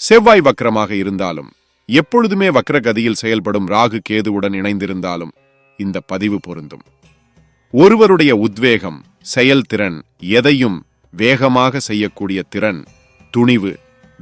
செவ்வாய் வக்கரமாக இருந்தாலும் எப்பொழுதுமே வக்ரகதியில் செயல்படும் ராகு கேதுவுடன் இணைந்திருந்தாலும் இந்த பதிவு பொருந்தும். ஒருவருடைய உத்வேகம் செயல்திறன் எதையும் வேகமாக செய்யக்கூடிய திறன் துணிவு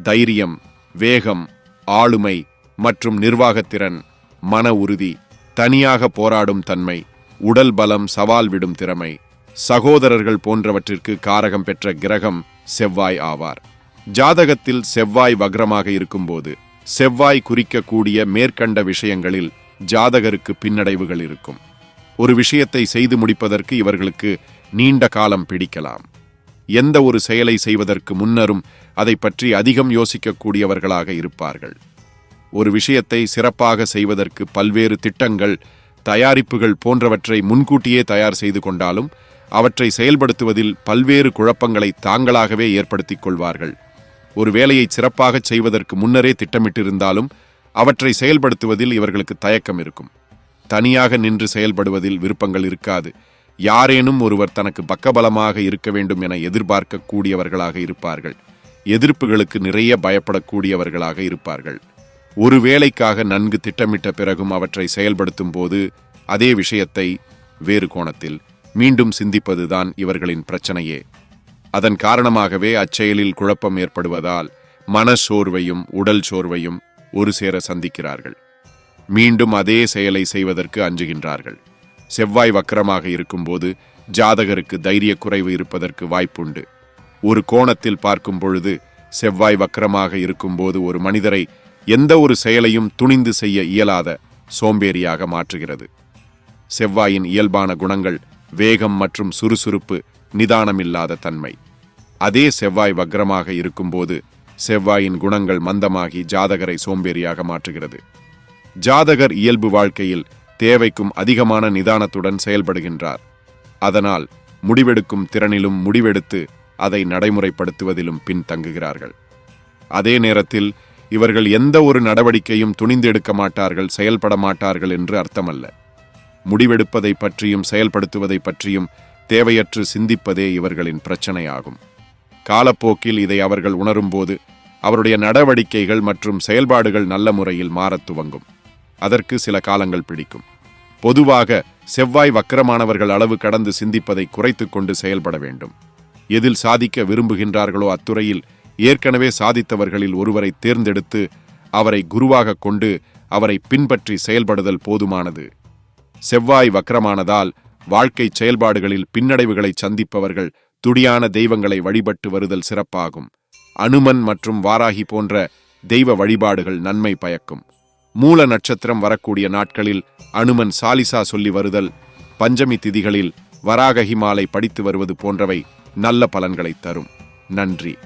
தைரியம் வேகம் ஆளுமை மற்றும் நிர்வாகத்திறன் மன உறுதி தனியாக போராடும் தன்மை உடல் பலம் சவால் விடும் திறமை சகோதரர்கள் போன்றவற்றிற்கு காரகம் பெற்ற கிரகம் செவ்வாய் ஆவார். ஜாதகத்தில் செவ்வாய் வக்ரமாக இருக்கும்போது செவ்வாய் குறிக்கக்கூடிய மேற்கண்ட விஷயங்களில் ஜாதகருக்கு பின்னடைவுகள் இருக்கும். ஒரு விஷயத்தை செய்து முடிப்பதற்கு இவர்களுக்கு நீண்ட காலம் பிடிக்கலாம். எந்த ஒரு செயலை செய்வதற்கு முன்னரும் அதை பற்றி அதிகம் யோசிக்கக்கூடியவர்களாக இருப்பார்கள். ஒரு விஷயத்தை சிறப்பாக செய்வதற்கு பல்வேறு திட்டங்கள் தயாரிப்புகள் போன்றவற்றை முன்கூட்டியே தயார் செய்து கொண்டாலும் அவற்றை செயல்படுத்துவதில் பல்வேறு குழப்பங்களை தாங்களாகவே ஏற்படுத்திக் கொள்வார்கள். ஒரு வேலையை சிறப்பாகச் செய்வதற்கு முன்னரே திட்டமிட்டிருந்தாலும் அவற்றை செயல்படுத்துவதில் இவர்களுக்கு தயக்கம் இருக்கும். தனியாக நின்று செயல்படுவதில் விருப்பங்கள் இருக்காது. யாரேனும் ஒருவர் தனக்கு பக்கபலமாக இருக்க வேண்டும் என எதிர்பார்க்கக்கூடியவர்களாக இருப்பார்கள். எதிர்ப்புகளுக்கு நிறைய பயப்படக்கூடியவர்களாக இருப்பார்கள். ஒரு வேலைக்காக நன்கு திட்டமிட்ட பிறகும் அவற்றை செயல்படுத்தும் போது அதே விஷயத்தை வேறு கோணத்தில் மீண்டும் சிந்திப்பதுதான் இவர்களின் பிரச்சனையே. அதன் காரணமாகவே அச்செயலில் குழப்பம் ஏற்படுவதால் மனச்சோர்வையும் உடல் சோர்வையும் ஒரு சேர சந்திக்கிறார்கள். மீண்டும் அதே செயலை செய்வதற்கு அஞ்சுகின்றார்கள். செவ்வாய் வக்கரமாக இருக்கும்போது ஜாதகருக்கு தைரிய குறைவு இருப்பதற்கு வாய்ப்புண்டு. ஒரு கோணத்தில் பார்க்கும் பொழுது செவ்வாய் வக்கரமாக இருக்கும்போது ஒரு மனிதரை எந்த ஒரு செயலையும் துணிந்து செய்ய இயலாத சோம்பேறியாக மாற்றுகிறது. செவ்வாயின் இயல்பான குணங்கள் வேகம் மற்றும் சுறுசுறுப்பு நிதானமில்லாத தன்மை. அதே செவ்வாய் வக்ரமாக இருக்கும்போது செவ்வாயின் குணங்கள் மந்தமாகி ஜாதகரை சோம்பேறியாக மாற்றுகிறது. ஜாதகர் இயல்பு வாழ்க்கையில் தேவைக்கும் அதிகமான நிதானத்துடன் செயல்படுகின்றார். அதனால் முடிவெடுக்கும் திறனிலும் முடிவெடுத்து அதை நடைமுறைப்படுத்துவதிலும் பின்தங்குகிறார்கள். அதே நேரத்தில் இவர்கள் எந்த ஒரு நடவடிக்கையும் துணிந்தெடுக்க மாட்டார்கள் செயல்பட மாட்டார்கள் என்று அர்த்தமல்ல. முடிவெடுப்பதை பற்றியும் செயல்படுத்துவதை பற்றியும் தேவையற்று சிந்திப்பதே இவர்களின் பிரச்சனையாகும். காலப்போக்கில் இதை அவர்கள் உணரும்போது அவருடைய நடவடிக்கைகள் மற்றும் செயல்பாடுகள் நல்ல முறையில் மாறத் துவங்கும். அதற்கு சில காலங்கள் பிடிக்கும். பொதுவாக செவ்வாய் வக்கரமானவர்கள் அளவு கடந்து சிந்திப்பதை குறைத்துக் கொண்டு செயல்பட வேண்டும். எதில் சாதிக்க விரும்புகின்றார்களோ அத்துறையில் ஏற்கனவே சாதித்தவர்களில் ஒருவரை தேர்ந்தெடுத்து அவரை குருவாக கொண்டு அவரை பின்பற்றி செயல்படுதல் போதுமானது. செவ்வாய் வக்கரமானதால் வாழ்க்கை செயல்பாடுகளில் பின்னடைவுகளை சந்திப்பவர்கள் துடியான தெய்வங்களை வழிபட்டு வருதல் சிறப்பாகும். அனுமன் மற்றும் வாராகி போன்ற தெய்வ வழிபாடுகள் நன்மை பயக்கும். மூல நட்சத்திரம் வரக்கூடிய நாட்களில் அனுமன் சாலிசா சொல்லி வருதல் பஞ்சமி திதிகளில் வராகஹி மாலை படித்து வருவது போன்றவை நல்ல பலன்களை தரும். நன்றி.